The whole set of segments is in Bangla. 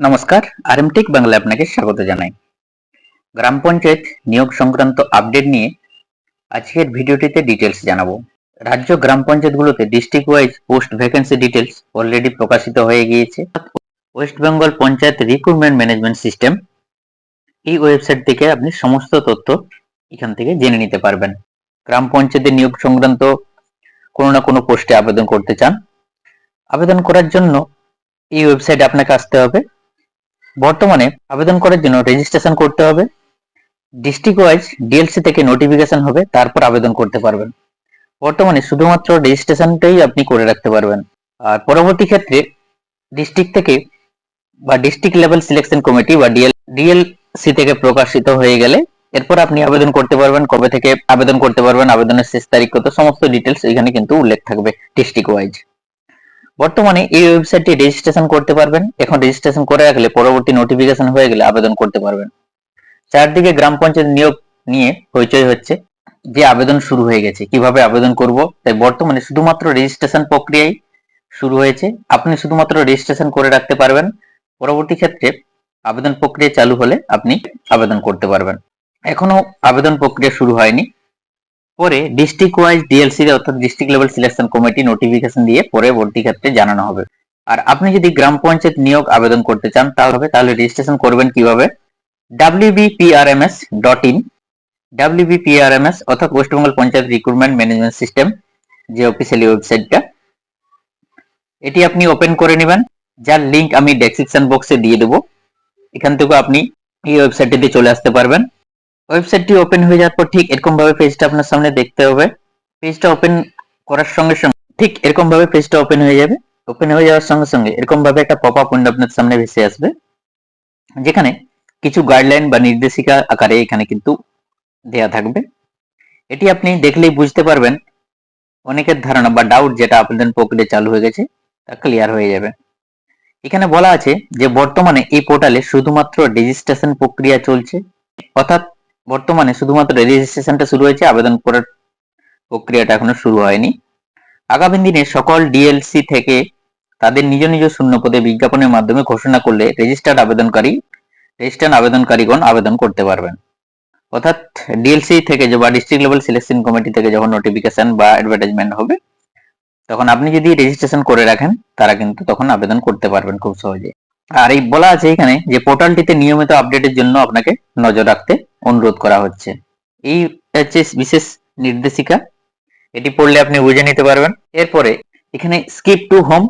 নমস্কার, আরএমটেক বাংলা আপনাকে স্বাগত জানাই। গ্রাম পঞ্চায়েত নিয়োগ সংক্রান্ত আপডেট নিয়ে আজকের ভিডিওটিতে ডিটেলস জানাব। রাজ্য গ্রাম পঞ্চায়েতগুলোতে district wise post vacancy details already প্রকাশিত হয়ে গিয়েছে। West Bengal panchayat recruitment management system এই ওয়েবসাইট থেকে আপনি সমস্ত তথ্য এখান থেকে জেনে নিতে পারবেন। গ্রাম পঞ্চায়েতের নিয়োগ সংক্রান্ত কোনো না কোনো পোস্টে আবেদন করতে চান। আবেদন করার জন্য এই ওয়েবসাইটে আপনাকে আসতে হবে। বর্তমানে আবেদন করার জন্য রেজিস্ট্রেশন করতে হবে। ডিস্ট্রিক্ট ওয়াইজ ডিএলসি থেকে নোটিফিকেশন হবে, তারপর আবেদন করতে পারবেন। বর্তমানে শুধুমাত্র রেজিস্ট্রেশনটাই আপনি করে রাখতে পারবেন। আর পরবর্তী ক্ষেত্রে ডিস্ট্রিক্ট থেকে বা ডিস্ট্রিক্ট লেভেল সিলেকশন কমিটি বা ডিএল ডিএলসি থেকে প্রকাশিত হয়ে গেলে এরপর আপনি আবেদন করতে পারবেন, কবে থেকে আবেদন করতে পারবেন, আবেদনের শেষ তারিখ কত, সমস্ত ডিটেলস এখানে কিন্তু উল্লেখ থাকবে ডিস্ট্রিক্ট ওয়াইজ বর্তমানে এই ওয়েবসাইটটি রেজিস্ট্রেশন করতে পারবেন। এখন রেজিস্ট্রেশন করে রাখলে পরবর্তী নোটিফিকেশন হয়ে গেলে আবেদন করতে পারবেন। চারদিকে গ্রাম পঞ্চায়েত নিয়োগ নিয়ে হইচই হচ্ছে যে আবেদন শুরু হয়ে গেছে। কীভাবে আবেদন করব? তাই বর্তমানে শুধুমাত্র রেজিস্ট্রেশন প্রক্রিয়াই শুরু হয়েছে। আপনি শুধুমাত্র রেজিস্ট্রেশন করে রাখতে পারবেন। পরবর্তী ক্ষেত্রে আবেদন প্রক্রিয়া চালু হলে আপনি আবেদন করতে পারবেন। এখনও আবেদন প্রক্রিয়া শুরু হয়নি। পরে ডিস্ট্রিক্ট ওয়াইজ ডিএলসি অর্থাৎ district level selection committee notification দিয়ে পরে পরবর্তী ক্ষেত্রে জানানো হবে। আর আপনি যদি গ্রাম পঞ্চায়েত নিয়োগ আবেদন করতে চান তাহলে তাহলে রেজিস্ট্রেশন করবেন কীভাবে? Wbprms ডট ইন wbprms অর্থাৎ West Bengal panchayat recruitment management system যে অফিসিয়ালি ওয়েবসাইটটা এটি আপনি ওপেন করে নেবেন, যার লিংক আমি ডেসক্রিপশন বক্সে দিয়ে দেবো। এখান থেকে আপনি এই ওয়েবসাইটটিতে চলে আসতে পারবেন। ওয়েবসাইটটি ওপেন হয়ে যাওয়ার পর ঠিক এরকম ভাবে পেজটা আপনার সামনে দেখতে হবে। পেজটা ওপেন করার সঙ্গে সঙ্গে, ঠিক এরকম ভাবে পেজটা ওপেন হয়ে যাবে। ওপেন হয়ে যাওয়ার সঙ্গে সঙ্গে এরকম ভাবে একটা পপ আপ উইন্ডো আপনার সামনে ভেসে আসবে, যেখানে কিছু গাইডলাইন বা নির্দেশিকা আকারে এখানে কিন্তু দেয়া থাকবে। এটি আপনি দেখলেই বুঝতে পারবেন, অনেকের ধারণা বা ডাউট যেটা আপনাদের প্রক্রিয়া চালু হয়ে গেছে, তা ক্লিয়ার হয়ে যাবে। এখানে বলা আছে যে বর্তমানে এই পোর্টালে শুধুমাত্র রেজিস্ট্রেশন প্রক্রিয়া চলছে, অর্থাৎ বর্তমানে শুধুমাত্র রেজিস্ট্রেশনটা শুরু হয়েছে, আবেদন করার প্রক্রিয়াটা এখনও শুরু হয়নি। আগামী দিনে সকল ডিএলসি থেকে তাদের নিজ নিজ শূন্য পদে বিজ্ঞাপনের মাধ্যমে ঘোষণা করলে রেজিস্টার্ড আবেদনকারী রেজিস্টার্ড আবেদনকারীগণ আবেদন করতে পারবেন। অর্থাৎ ডিএলসি থেকে যে বা ডিস্ট্রিক্ট লেভেল সিলেকশন কমিটি থেকে যখন নোটিফিকেশন বা অ্যাডভার্টাইজমেন্ট হবে, তখন আপনি যদি রেজিস্ট্রেশন করে রাখেন, তারা কিন্তু তখন আবেদন করতে পারবেন খুব সহজে আর এই বলা আছে এখানে যে পোর্টালটিতে নিয়মিত আপডেটের জন্য আপনাকে নজর রাখতে অনুরোধ করা হচ্ছে। এই হচ্ছে বিশেষ নির্দেশিকা। এটি পড়লে আপনি বুঝে নিতে পারবেন। এরপরে এখানে স্কিপ টু হোম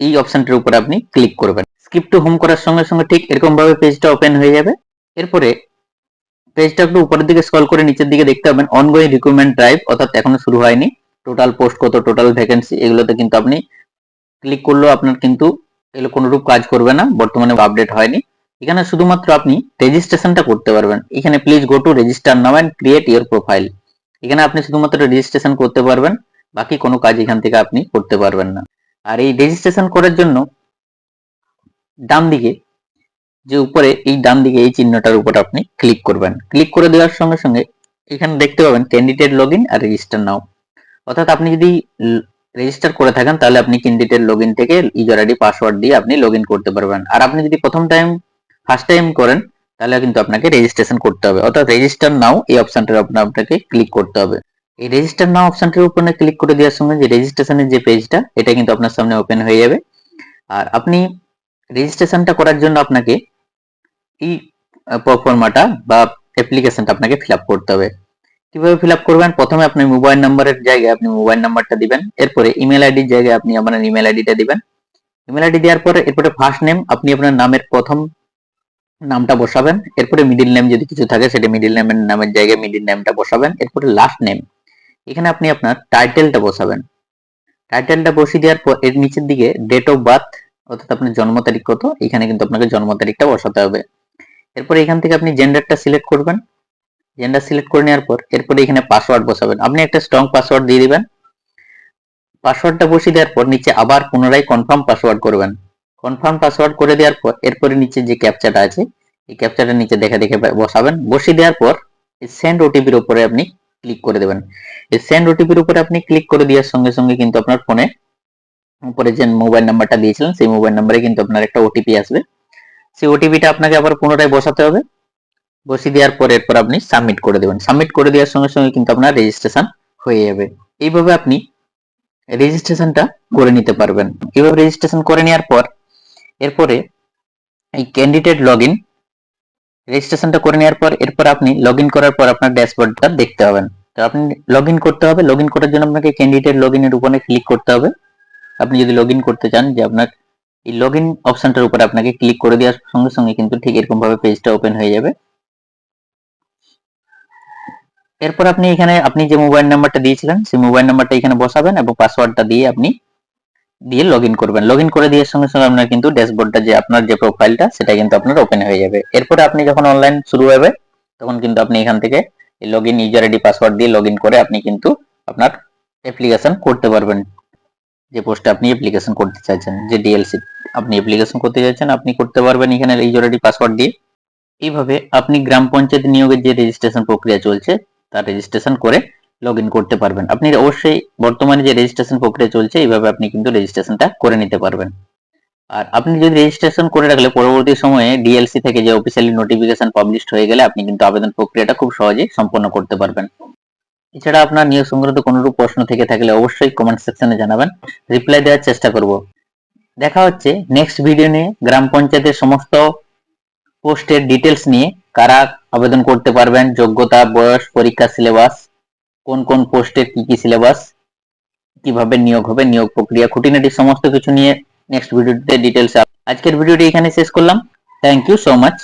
এই অপশনটির উপর আপনি ক্লিক করবেন। স্কিপ টু হোম করার সঙ্গে সঙ্গে ঠিক এরকম ভাবে পেজটা ওপেন হয়ে যাবে। এরপরে পেজটা একটু উপরের দিকে স্ক্রল করে নিচের দিকে দেখতে পাবেন অনগোয়িং রিক্রুটমেন্ট ড্রাইভ অর্থাৎ এখনও শুরু হয়নি। টোটাল পোস্ট কত টোটাল ভ্যাকেন্সি এগুলোতে কিন্তু আপনি ক্লিক করলেও আপনার কিন্তু এগুলো কোনোরূপ কাজ করবে না। বর্তমানে আপডেট হয়নি। এখানে শুধুমাত্র আপনি রেজিস্ট্রেশনটা করতে পারবেন। এখানে please go to register now and create your profile এখানে আপনি শুধুমাত্র রেজিস্ট্রেশন করতে পারবেন, বাকি কোনো কাজ এখান থেকে আপনি করতে পারবেন না। আর এই রেজিস্ট্রেশন করার জন্য ডান দিকে, যে উপরে এই ডান দিকে এই চিহ্নটার উপর আপনি ক্লিক করবেন। ক্লিক করে দেওয়ার সঙ্গে সঙ্গে এখানে দেখতে পাবেন ক্যান্ডিডেট লগ আর রেজিস্টার নাও অর্থাৎ আপনি যদি রেজিস্টার করে থাকেন, তাহলে আপনি ক্যান্ডিডেট লগ থেকে ইউজার আইডি পাসওয়ার্ড দিয়ে আপনি লগ করতে পারবেন। আর আপনি যদি প্রথম টাইম ফার্স্ট টাইম করেন, তাহলে কিন্তু আপনাকে রেজিস্ট্রেশন করতে হবে। অর্থাৎ রেজিস্টার নাও এই অপশনটার উপর আপনাকে ক্লিক করতে হবে। এই রেজিস্টার নাও অপশনটির উপরে ক্লিক করে দেওয়ার সঙ্গে যে রেজিস্ট্রেশনের যে পেজটা এটা কিন্তু আপনার সামনে ওপেন হয়ে যাবে। আর আপনি রেজিস্ট্রেশনটা করার জন্য আপনাকে এই ফর্মাটা বা অ্যাপ্লিকেশনটা আপনাকে ফিল করতে হবে। কীভাবে ফিল করবেন? প্রথমে আপনি মোবাইল নাম্বারের জায়গায় আপনি মোবাইল নাম্বারটা দিবেন। এরপরে ইমেল আইডির জায়গায় আপনি আপনার ইমেল আইডিটা দিবেন। ইমেল আইডি দেওয়ার পরে এরপরে ফার্স্ট নেম আপনি আপনার নামের প্রথম নামটা বসাবেন। এরপরে মিডিল নেম যদি কিছু থাকে, সেটা মিডিল নেমের নামের জায়গায় মিডিল নেমটা বসাবেন। এরপরে লাস্ট নেম এখানে আপনি আপনার টাইটেলটা বসাবেন। টাইটেলটা বসিয়ে দেওয়ার পর, এর নিচের দিকে ডেট অফ বার্থ অর্থাৎ আপনার জন্ম তারিখ কত, এখানে কিন্তু আপনাকে জন্ম তারিখটা বসাতে হবে। এরপরে এখান থেকে আপনি জেন্ডারটা সিলেক্ট করবেন। জেন্ডার সিলেক্ট করে নেওয়ার পর, এরপরে এখানে পাসওয়ার্ড বসাবেন। আপনি একটা স্ট্রং পাসওয়ার্ড দিয়ে দিবেন। পাসওয়ার্ডটা বসিয়ে দেওয়ার পর, নিচে আবার পুনরায় কনফার্ম পাসওয়ার্ড করবেন। কনফার্ম পাসওয়ার্ড করে দেওয়ার পর, এরপরে নিচে যে ক্যাপচাটা আছে, এই ক্যাপচাটা নিচে দেখে দেখে বসাবেন। বসিয়ে দেওয়ার পর, এই সেন্ড ওটিপির উপরে আপনি ক্লিক করে দেবেন। এই সেন্ড ওটিপির উপরে আপনি ক্লিক করে দেওয়ার সঙ্গে সঙ্গে কিন্তু আপনার ফোনে উপরে যে মোবাইল নাম্বারটা দিয়েছিলেন, সেই মোবাইল নাম্বারে কিন্তু আপনার একটা ওটিপি আসবে। সেই ওটিপিটা আপনাকে আবার পুনরায় বসাতে হবে। বসিয়ে দেওয়ার পর এরপর আপনি সাবমিট করে দেবেন। সাবমিট করে দেওয়ার সঙ্গে সঙ্গে কিন্তু আপনার রেজিস্ট্রেশন হয়ে যাবে। এইভাবে আপনি রেজিস্ট্রেশনটা করে নিতে পারবেন। এইভাবে রেজিস্ট্রেশন করে নেওয়ার পর এরপরে এই ক্যান্ডিডেট লগ ইন রেজিস্ট্রেশনটা করে নেওয়ার পর, এরপর আপনি লগ করার পর আপনার ড্যাশবোর্ডটা দেখতে হবেন তো আপনি লগ করতে হবে। লগ করার জন্য আপনাকে ক্যান্ডিডেট লগ ইনের উপরে ক্লিক করতে হবে। আপনি যদি লগ করতে চান যে আপনার এই লগ ইন অপশনটার উপরে আপনাকে ক্লিক করে দেওয়ার সঙ্গে সঙ্গে কিন্তু ঠিক এরকম ভাবে পেজটা ওপেন হয়ে যাবে। এরপর আপনি এখানে, আপনি যে মোবাইল নাম্বারটা দিয়েছিলেন, সেই মোবাইল নাম্বারটা এখানে বসাবেন এবং পাসওয়ার্ডটা দিয়ে আপনি দিয়ে লগ করবেন। লগ করে দিয়ে সঙ্গে সঙ্গে আপনার কিন্তু ড্যাশবোর্ডটা যে আপনার যে প্রোফাইলটা সেটা কিন্তু আপনার ওপেন হয়ে যাবে। এরপরে আপনি যখন অনলাইন শুরু হবে, তখন কিন্তু আপনি এখান থেকে এই log in user ID password দিয়ে লগ করে আপনি কিন্তু আপনার অ্যাপ্লিকেশন করতে পারবেন। যে পোস্টে আপনি অ্যাপ্লিকেশন করতে চাইছেন, যে ডিএলসি আপনি অ্যাপ্লিকেশন করতে চাইছেন, আপনি করতে পারবেন এখানে ইউজার আইডি পাসওয়ার্ড দিয়ে। এইভাবে আপনি গ্রাম পঞ্চায়েত নিয়োগের যে রেজিস্ট্রেশন প্রক্রিয়া চলছে তার রেজিস্ট্রেশন করে লগ করতে পারবেন। আপনি অবশ্যই বর্তমানে যে রেজিস্ট্রেশন প্রক্রিয়া চলছে, এইভাবে আপনি কিন্তু রেজিস্ট্রেশনটা করে নিতে পারবেন। আর আপনি যদি রেজিস্ট্রেশন করে রাখলে, পরবর্তী সময়ে ডিএলসি থেকে যে অফিসিয়ালি নোটিফিকেশন পাবলিশ হয়ে গেলে, আপনি কিন্তু আবেদন প্রক্রিয়াটা খুব সহজে সম্পন্ন করতে পারবেন। এছাড়া আপনার নিয়োগ সংক্রান্ত কোনোরূপ প্রশ্ন থেকে থাকলে অবশ্যই কমেন্ট সেকশনে জানাবেন। রিপ্লাই দেওয়ার চেষ্টা করব। দেখা হচ্ছে নেক্সট ভিডিও নিয়ে। গ্রাম পঞ্চায়েতের সমস্ত পোস্টের ডিটেলস নিয়ে কারা আবেদন করতে পারবেন, যোগ্যতা, বয়স পরীক্ষা সিলেবাস কোন কোন পোস্টের কি কি সিলেবাস কীভাবে নিয়োগ হবে, নিয়োগ প্রক্রিয়া, খুঁটিনাটি সমস্ত কিছু নিয়ে নেক্সট ভিডিওতে ডিটেলস আজকের ভিডিওটি এখানে শেষ করলাম। Thank you so much